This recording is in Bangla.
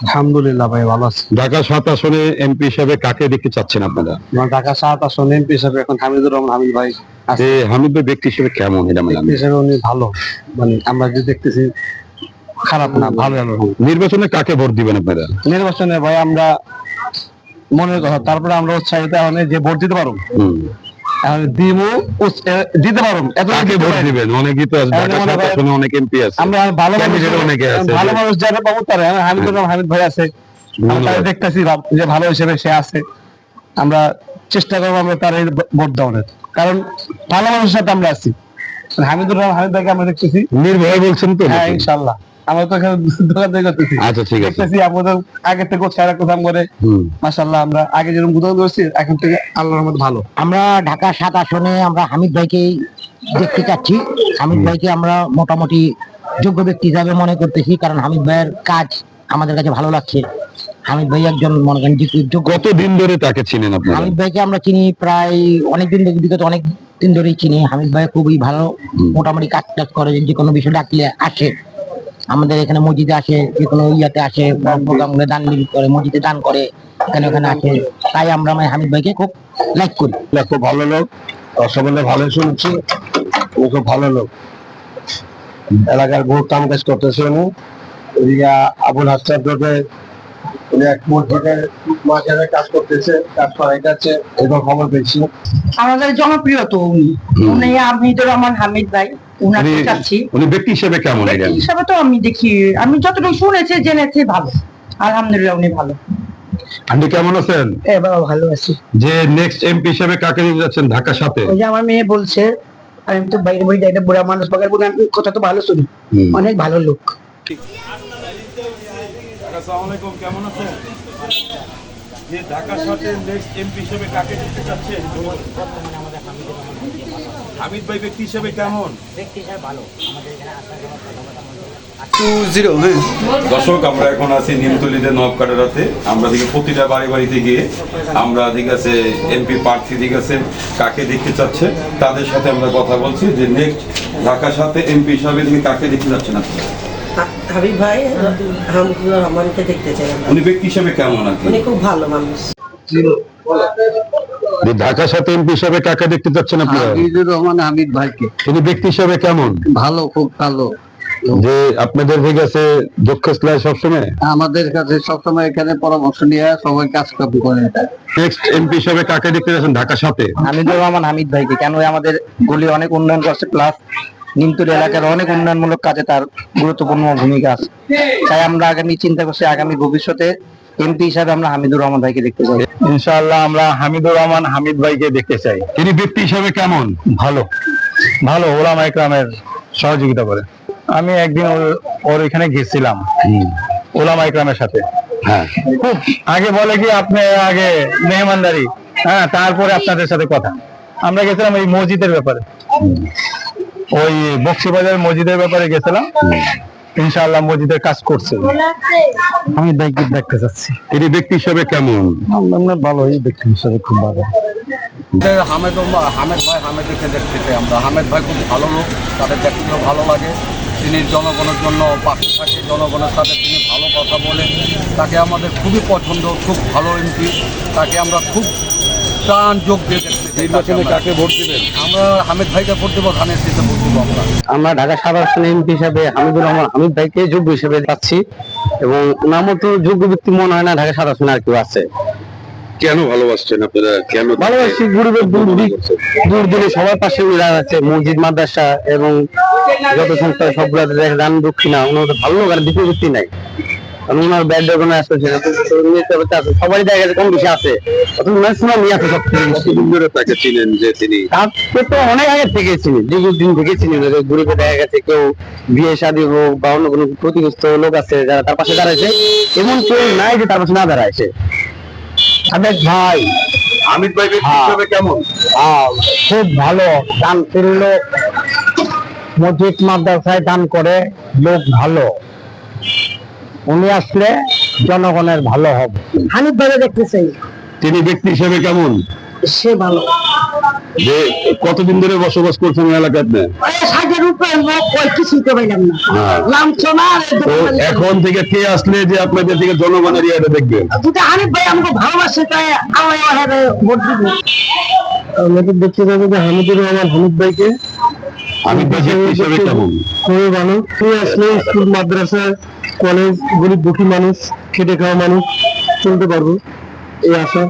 আলহামদুলিল্লাহ ভাই ভালো আছি। ঢাকা সাত আসনে এমপি হিসেবে কাকে দেখতে চাচ্ছেন আপনারা? ঢাকা সাত আসন এমপি হিসাবে এখন হামিদুর রহমান হামিদ ভাই যে হামিদ ভাই ব্যক্তি হিসেবে কেমন এটা ব্যক্তি হিসেবে উনি ভালো। মানে আমরা যে দেখতেছি খারাপ না ভালো নির্বাচনে কাকে ভোট দিবেন আপনারা? নির্বাচনে ভাই আমরা মনের কথা তারপরে আমরা উৎসাহিত মানে যে ভোট দিতে পারব। দিমু দিতে পারব এত ভোট দিবেন? অনেকেই তো আছে। এখন ঢাকা সাত করেন- আসনে অনেক এমপি আছে। আমরা ভালো মানুষ অনেকে আছে ভালো মানুষ যারা পাবো তারা। হামিদুর হামিদ ভাই আছে। আমরা দেখতেছি যে ভালো হিসেবে সে আছে। আমরা চেষ্টা করব আমরা তার ভোট দেওয়ার। কারণ ভালো মানুষের সাথে আমরা আছি। হামিদুর রহমান হামিদ ভাইকে আমরা দেখতেছি। নির্ভয় বলছেন তো হ্যাঁ? ইনশাল্লাহ আমরা তো এখানে দোকান থেকে করতেছি। আচ্ছা ঠিক আছে। দেখতেছি আমাদের আগে থেকে উৎসাহ কোথাম করে। হুম। আমরা আগে যেরকম গুদাম করছি এখন থেকে আল্লাহর মধ্যে ভালো। আমরা ঢাকা সাত আসনে আমরা হামিদ ভাইকেই দেখতে চাচ্ছি। হামিদ ভাইকে আমরা মোটামুটি যোগ্য ব্যক্তি হিসাবে মনে করতেছি কারণ হামিদ ভাইয়ের কাজ আমাদের কাছে ভালো লাগছে। হামিদ ভাই একজন মনে করেন যে যোগ্য কত দিন ধরে তাকে চিনেন আপনারা? হামিদ ভাইকে আমরা চিনি প্রায় অনেকদিন ধরে- বিগত অনেক দিন ধরেই চিনি। হামিদ ভাই খুবই ভালো মোটামুটি কাজ টাজ করে যে কোনো বিষয় ডাকলে আসে। আমাদের এখানে মসজিদে আসে যে কোনো ইয়াতে আসে প্রোগ্রাম দান করে মসজিদে দান করে এখানে ওখানে আসে। তাই আমরা মানে হামিদ ভাইকে খুব লাইক করি। খুব ভালো লোক। রসগোল্লা ভালো শুনছি ও খুব ভালো লোক। এলাকার বহু কাম কাজ করতেছে উনি। এদিকে আবুল হাসান রোডে উনি এক মসজিদের মাঝারে কাজ করতেছে কাজ করাই যাচ্ছে এরকম খবর পেয়েছি। আমাদের জনপ্রিয় তো উনি। উনি হামিদুর রহমান হামিদ ভাই। উনি- চাচ্ছি উনি ব্যক্তি হিসেবে কেমন ব্যক্তি হিসাবে তো আমি দেখি আমি যতটুকু শুনেছি জেনেছি ভালো। আলহামদুলিল্লাহ উনি ভালো। আপনি কেমন আছেন? এ বাবা ভালো আছি। যে নেক্সট এমপি হিসেবে কাকে যাচ্ছেন ঢাকা সাথে? ওই যে আমার মেয়ে বলছে আমি তো বাইরে বাইরে যাই না, বুড়া মানুষ বাগার বুড়া কথা তো ভালো শুনি। অনেক ভালো লোক। আসসালামু আলাইকুম কেমন আছেন? যে ঢাকার সাথে নেক্সট এমপি হিসেবে কাকে দেখতে চাচ্ছেন হামিদ ভাই ব্যক্তি হিসেবে কেমন? দর্শক আমরা এখন আছি নিমতলিতে নবকাটারাতে। আমরা দিকে প্রতিটা বাড়ি বাড়িতে গিয়ে আমরা ঠিক আছে এমপি প্রার্থী ঠিক আছে কাকে দেখতে চাচ্ছে তাদের সাথে আমরা কথা বলছি। যে নেক্সট ঢাকার সাথে এমপি হিসাবে তিনি কাকে দেখতে যাচ্ছেন আপনারা হাবিব ভাই হামিদুর রহমানকে দেখতে চাই উনি ব্যক্তি হিসেবে কেমন উনি খুব ভালো মানুষ। যে ঢাকা সাথে এমপি হিসেবে কাকে দেখতে চাচ্ছেন আপনারা হামিদুর রহমান হামিদ ভাইকে। তিনি ব্যক্তি হিসেবে কেমন? ভালো খুব ভালো যে আপনাদের ঠিক আছে দক্ষ স্লায় সবসময়? আমাদের কাছে সবসময় এখানে পরামর্শ নিয়ে সবাই কাজ কাম করে। নেক্সট এমপি হিসেবে কাকে দেখতে যাচ্ছেন ঢাকা সাথে? হামিদুর রহমান হামিদ ভাইকে কেন আমাদের গুলি অনেক উন্নয়ন করছে প্লাস নিমতুর এলাকার অনেক উন্নয়নমূলক কাজে তার গুরুত্বপূর্ণ ভূমিকা আছে। তাই আমরা আগামী চিন্তা করছি আগামী ভবিষ্যতে এমপি হিসাবে আমরা হামিদুর রহমান ভাইকে দেখতে চাই। ইনশাআল্লাহ আমরা হামিদুর রহমান হামিদ ভাইকে দেখতে চাই। তিনি ব্যক্তি হিসেবে কেমন? ভালো। ভালো ওলামা ইকরামের সহযোগিতা করে। আমি একদিন ওর- এখানে গেছিলাম। ওলামা ইকরামের সাথে। হ্যাঁ। খুব আগে বলে কি আপনি আগে মেহমানদারি হ্যাঁ তারপরে আপনাদের সাথে কথা। আমরা গেছিলাম এই মসজিদের ব্যাপারে। ওই বক্সিবাজার মসজিদের ব্যাপারে গেছিলাম। ইনশাআল্লাহ মসজিদের কাজ করছে। আমি ভাইকে দেখতে চাচ্ছি। তিনি ব্যক্তি হিসেবে কেমন? আমরা ভালোই ব্যক্তি হিসাবে খুব ভালো। হামেদ হামেদ ভাই হামেদকে দেখতে চাই আমরা। হামেদ ভাই খুব ভালো লোক তাদের দেখতেও ভালো লাগে। তিনি জনগণের জন্য পাশে থাকে জনগণের সাথে তিনি ভালো কথা বলেন তাকে আমাদের খুবই পছন্দ খুব ভালো এমপি। তাকে আমরা খুব প্রাণ যোগ দিয়ে। কাকে ভোট দিবেন? আমরা হামেদ ভাইকে ভোট দেবো ধানের শীতে ভোট দেবো আমরা। আমরা ঢাকা এমপি হিসাবে হামিদুর রহমান হামিদ ভাইকে যোগ্য হিসেবে পাচ্ছি এবং ওনার মতো যোগ্য ব্যক্তি মনে হয় না ঢাকা আর কেউ আছে। কেন ভালোবাসছেন আপনারা? কেন ভালোবাসি গরিবের দূর দিক সবার পাশে দাঁড়াচ্ছে মসজিদ মাদ্রাসা এবং যত সংস্থা সবগুলো দান দক্ষিণা ওনার ভালো লোক আর দ্বিতীয় ব্যক্তি নাই। ওনার ব্যাড আছে। সবারই কম বেশি আছে। আছে সব থেকে তাকে চিনেন যে তিনি? তাকে তো অনেক আগে থেকে চিনি। দীর্ঘদিন থেকে চিনি। গ্রুপে দেখা গেছে কেউ বিয়ে শাদী হোক বা অন্য কোনো ক্ষতিগ্রস্ত লোক আছে যারা তার পাশে দাঁড়াইছে। এমন কেউ নাই যে তার পাশে না দাঁড়াইছে। আবেদ ভাই। ব্যক্তি হ্যাঁ। কেমন? আহ, খুব ভালো। দান করল মসজিদ মাদ্রাসায় দান করে লোক ভালো। উনি আসলে জনগণের ভালো হবে। হামিদ ভাই দেখতে চাই। তিনি ব্যক্তি হিসেবে কেমন? সে ভালো। যে কতদিন ধরে বসবাস করছেন এলাকাতে? হ্যাঁ। এখন থেকে কে আসলে যে আপনাদের থেকে জনগণের ইয়েটা দেখবেন যদি হানিফ ভাই আমাকে ভালোবাসে তাই ওহারে ভোট দিব। দেখতে পাবো যে হামিদুর রহমান হামিদ ভাইকে আমি কেমন? খুবই ভালো। তুই আসলে স্কুল, মাদ্রাসা কলেজ গরিব দুঃখী মানুষ, খেটে খাওয়া মানুষ, চলতে পারব। এই আশা।